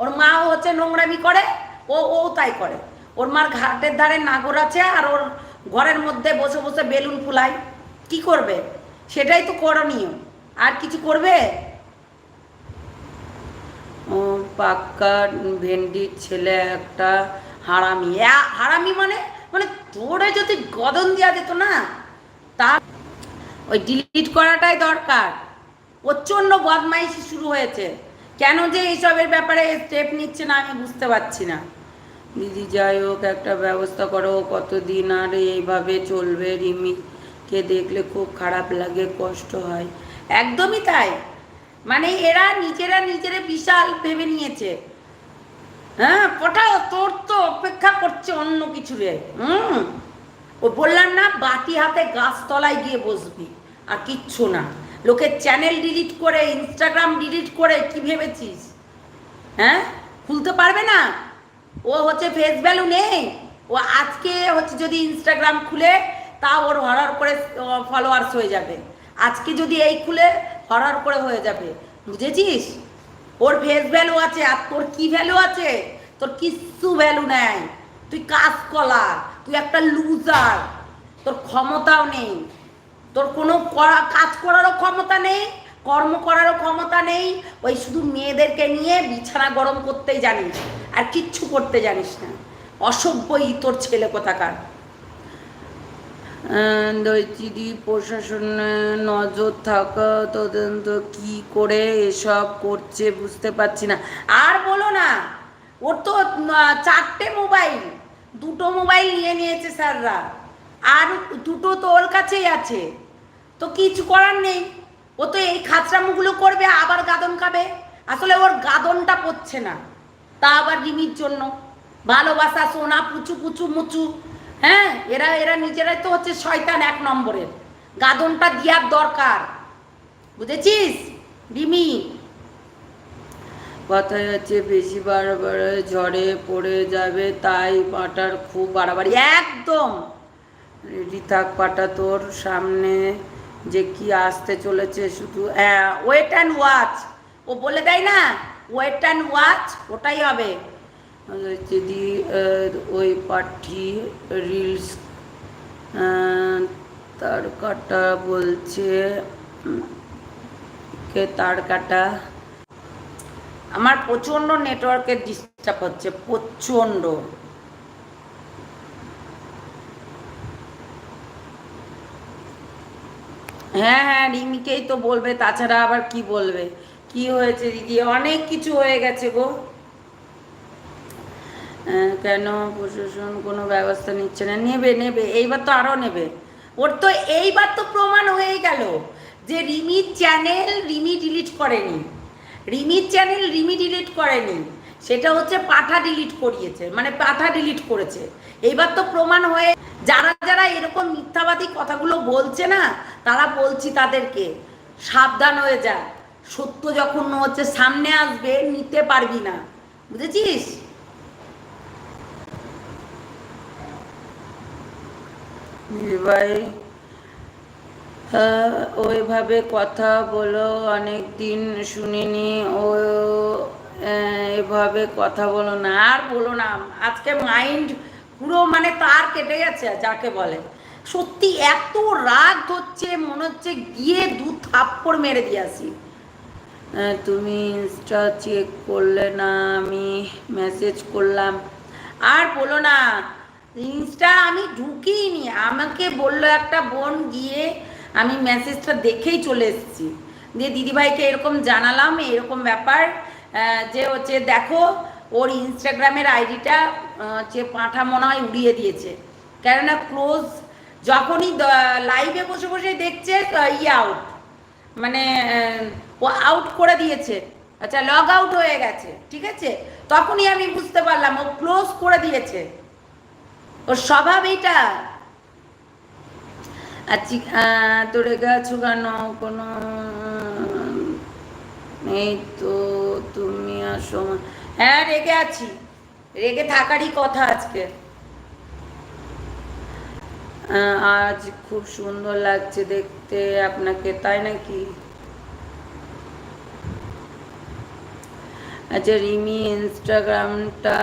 ওর মাও হচ্ছে নোংরামি করে, ও ও তাই করে। ওর মার ঘাটের ধারে নাগর আছে আর ওর ঘরের মধ্যে বসে বসে বেলুন ফুলায়। কি করবে? সেটাই তো করণীয়। আর কিছু করবে? পাক্কা ভেন্ডির ছেলে একটা হারামি। হারামি মানে? মানে তোরে যদি গদন দেওয়া যেত না, তা ওই ডিলিট করাটাই দরকার। প্রচণ্ড বদমাইশি শুরু হয়েছে। কেন যে এইসবের ব্যাপারে স্টেপ নিচ্ছে না আমি বুঝতে পারছি না। দিদি যাই হোক, একটা ব্যবস্থা করো, কতদিন আর এইভাবে চলবে রিমিকে দেখলে খুব খারাপ লাগে, কষ্ট হয়। একদমই তাই। মানে এরা নিজেরা নিজেরা বিশাল ভেবে নিয়েছে। হ্যাঁ পটাও তোর তো অপেক্ষা করছে অন্য কিছু রে হুম। ও বললাম না, বাটি হাতে গাছতলায় গিয়ে বসবি, আর কিচ্ছু না। লোকের চ্যানেল ডিলিট করে ইনস্টাগ্রাম ডিলিট করে, কি ভেবেছিস? হ্যাঁ? খুলতে পারবে না? ও হচ্ছে ফেস ভ্যালু নেই। ও আজকে হচ্ছে যদি ইনস্টাগ্রাম খুলে তা ওর হরার করে ফলোয়ার্স হয়ে যাবে। আজকে যদি এই খুলে হরার করে হয়ে যাবে। বুঝেছিস? ওর ফেস ভ্যালু আছে, আর তোর কি ভ্যালু আছে? তোর কিচ্ছু ভ্যালু নেই। তুই কাজ কলা তুই একটা লুজার তোর ক্ষমতাও নেই। তোর কোনো করা কাজ করারও ক্ষমতা নেই কর্ম করারও ক্ষমতা নেই ওই শুধু মেয়েদেরকে নিয়ে বিছানা গরম করতেই জানিস আর কিচ্ছু করতে জানিস না। অসভ্যই তোর ছেলে কোথাকার। দৈতিদি প্রশাসনে নজর থাকা তদন্ত কি করে এসব করছে বুঝতে পারছি না। আর বলো না ওর তো চারটে মোবাইল দুটো মোবাইল নিয়ে নিয়েছে স্যাররা। আর দুটো তো ওর কাছেই আছে। তো কিছু করার নেই। ও তো এই খাচরামুগুলো করবে, আবার গাদন খাবে। আসলে ওর গাদনটা পড়ছে না। তা আবার রিমির জন্য। ভালোবাসা, সোনা, পুচু পুচু, মুচু। হ্যাঁ এরা এরা নিজেরাই তো হচ্ছে শয়তান এক নম্বরের। গাদনটা দেওয়ার দরকার। বুঝেছিস? রিমি। কথায় হচ্ছে বেশি বাড়াবার ঝড়ে পড়ে যাবে, তাই পাটার খুব বাড়াবাড়ি। একদম। রেডি পাটা তোর সামনে যে কি আসতে চলেছে শুধু হ্যাঁ ওয়েট অ্যান্ড ওয়াচ ও বলে দেয় না ওয়েট অ্যান্ড ওয়াচ ওটাই হবে। যদি ওই পাঠি রিলস তার কাটা বলছে কে তার কাটা? আমার প্রচণ্ড নেটওয়ার্কের ডিস্টার্ব হচ্ছে, প্রচণ্ড। হ্যাঁ হ্যাঁ রিমিকেই তো বলবে, তাছাড়া আবার কি বলবে? কি হয়েছে দিদি? অনেক কিছু হয়ে গেছে গো। কেন প্রশাসন কোনো ব্যবস্থা নিচ্ছে না? নেবে নেবে, এইবার তো আরও নেবে। ওর তো এইবার তো প্রমাণ হয়ে গেল যে রিমির চ্যানেল রিমি ডিলিট করেনি। রিমির চ্যানেল রিমি ডিলিট করেনি। সেটা হচ্ছে পাঠা ডিলিট করিয়েছে মানে পাঠা ডিলিট করেছে। এইবার তো প্রমাণ হয়ে, যারা যারা এরকম মিথ্যাবাদী কথাগুলো বলছে না, তারা বলছি তাদেরকে, সাবধান হয়ে যা। সত্য যখন হচ্ছে, সামনে আসবে, নিতে পারবি না। বুঝেছিস? ভাই ওইভাবে কথা বলো অনেক দিন শুনিনি, ও এভাবে কথা বলো না, আর বলো না। আজকে মাইন্ড পুরো মানে তার কেটে গেছে যাকে বলে। সত্যি এত রাগ হচ্ছে মনে হচ্ছে গিয়ে দু থাপ্পড় মেরে দিয়ে আসি। তুমি ইনস্টা চেক করলে না, আমি মেসেজ করলাম। আর বলো না ইনস্টা আমি ঢুকিনি আমাকে বলল একটা বোন গিয়ে আমি মেসেজটা দেখেই চলে এসেছি। দিয়ে দিদিভাইকে এরকম জানালাম, এরকম ব্যাপার। যে হচ্ছে দেখো, ওর ইনস্টাগ্রামের আইডিটা হচ্ছে পাঁঠা মনে হয় উড়িয়ে দিয়েছে। কেননা ক্লোজ যখনই লাইভে বসে বসে দেখছে ই আউট মানে ও আউট করে দিয়েছে। আচ্ছা লগ আউট হয়ে গেছে, ঠিক আছে? তখনই আমি বুঝতে পারলাম, ও ক্লোজ করে দিয়েছে। ওর স্বভাব এইটা। আচ্ছা তোরে গেছো কেন কোনো এই তো তুমি আর সময় হ্যাঁ রেগে আছি। রেগে থাকারই কথা আজকে। আজ খুব সুন্দর লাগছে দেখতে আপনাকে, তাই নাকি? আচ্ছা রিমি, ইনস্টাগ্রামটা